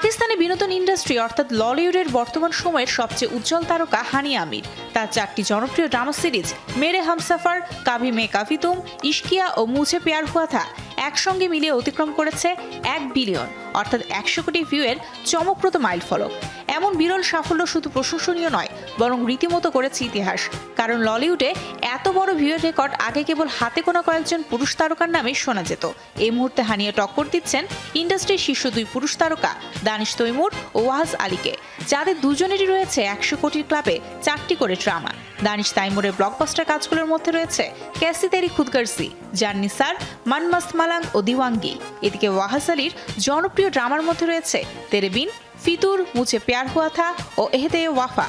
পাকিস্তানি বিনোদন ইন্ডাস্ট্রি অর্থাৎ ললিউডের বর্তমান সময়ের সবচেয়ে উজ্জ্বল তারকা হানি আমির। তার চারটি জনপ্রিয় ড্রামা সিরিজ, মেরে হামসাফার কাভি মে কাভি তুম, ইশকিয়া ও মুছে পেয়ার হুয়া থা, একসঙ্গে মিলিয়ে অতিক্রম করেছে এক বিলিয়ন, অর্থাৎ একশো কোটি ভিউয়ের চমকপ্রদ মাইল ফলক এমন বিরল সাফল্য শুধু প্রশংসনীয় নয়, বরং রীতিমতো করেছে ইতিহাস। কারণ ললিউডে এত বড় ভিউয়ের রেকর্ড আগে কেবল হাতে গোনা কয়েকজন পুরুষ তারকার নামে শোনা যেত। এই মুহূর্তে হানিয়ে টক্কর দিচ্ছেন ইন্ডাস্ট্রির শীর্ষ দুই পুরুষ তারকা, দানিশ তৈমুর ও ওয়াহাজ আলীকে, যাদের দুজনেরই রয়েছে একশো কোটির ক্লাবে চারটি করে ড্রামা। দানিশ তাইমুরের ব্লকবাস্টার কাজগুলোর মধ্যে রয়েছে ক্যাসি তেরি খুদকারসি জান্নি স্যার, মানমাস্ত মালাং ও দিওয়াঙ্গি। এদিকে ওয়াহাজ আলীর জনপ্রিয় ড্রামার মধ্যে রয়েছে তেরেবিন ফিতুর মুছে প্যার হুয়া থা ও এহেতে ওয়াফা।